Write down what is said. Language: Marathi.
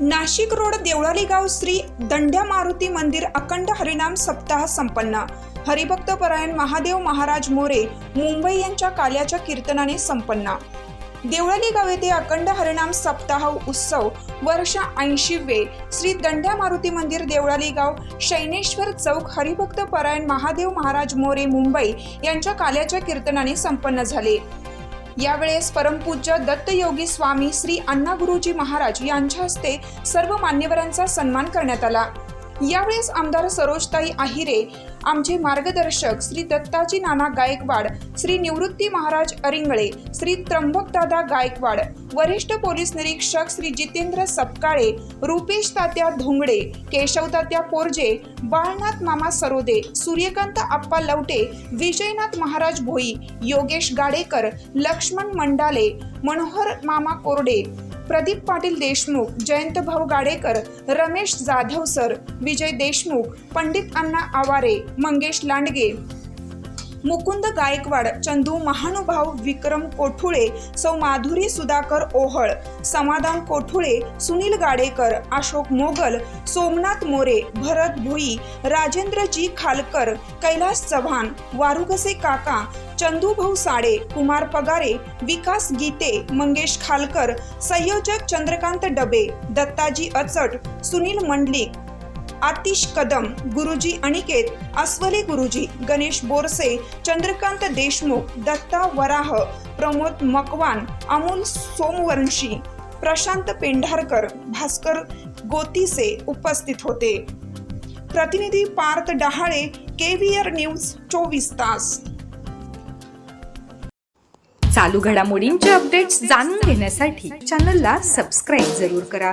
Nashik road Deolali गाव श्री दंड्या मारुती मंदिर अखंड हरिनाम सप्ताह संपन्न. हरिभक्त परायण महादेव महाराज मोरे मुंबई यांच्या काल्याच्या कीर्तनाने संपन्न. देवळाली गाव येथे अखंड हरिनाम सप्ताह उत्सव वर्ष ऐंशी वे श्री दंड्या मारुती मंदिर देवळाली गाव शैनेश्वर चौक हरिभक्त परायण महादेव महाराज मोरे मुंबई यांच्या काल्याच्या कीर्तनाने संपन्न झाले. यावेळेस परमपूज्य दत्तयोगी स्वामी श्री अण्णा गुरुजी महाराज यांच्या हस्ते सर्व मान्यवरांचा सन्मान करण्यात आला. यावेळेस आमदार सरोजताई आहिरे आमचे मार्गदर्शक श्री दत्ताजी नाना गायकवाड श्री निवृत्ती महाराज अरिंगळे श्री त्र्यंबकदादा गायकवाड वरिष्ठ पोलीस निरीक्षक श्री जितेंद्र सपकाळे रुपेश तात्या धोंगडे केशव तात्या पोरजे बाळनाथ मामा सरोदे सूर्यकांत आप्पा लवटे विजयनाथ महाराज भोई योगेश गाडेकर लक्ष्मण मंडाले मनोहर मामा कोरडे प्रदीप पाटील देशमुख जयंत भाऊ गाडेकर रमेश जाधव सर विजय देशमुख पंडित अण्णा आवारे मंगेश लांडगे. मुकुंद गायकवाड चंदू महानुभाव विक्रम कोठुळे सौ माधुरी सुधाकर ओहळ समाधान कोठुळे सुनील गाडेकर अशोक मोगल सोमनाथ मोरे भरत भुई राजेंद्रजी खालकर कैलास चव्हाण वारुगसे काका चंदूभाऊ साडे कुमार पगारे विकास गीते मंगेश खालकर संयोजक चंद्रकांत डबे दत्ताजी अचट सुनील मंडलिक आतिश कदम गुरुजी अनिकेत अस्वले गुरुजी गणेश बोरसे चंद्रकांत देशमुख दत्ता वराह प्रमोद मकवान अमोल सोमवंशी प्रशांत पेंढारकर भास्कर गोतीसे उपस्थित होते. प्रतिनिधी पार्थ डहाळे केव्हीआर न्यूज चोवीस तास. चालू घडामोडींचे अपडेट्स जाणून घेण्यासाठी चॅनलला सबस्क्राईब जरूर करा.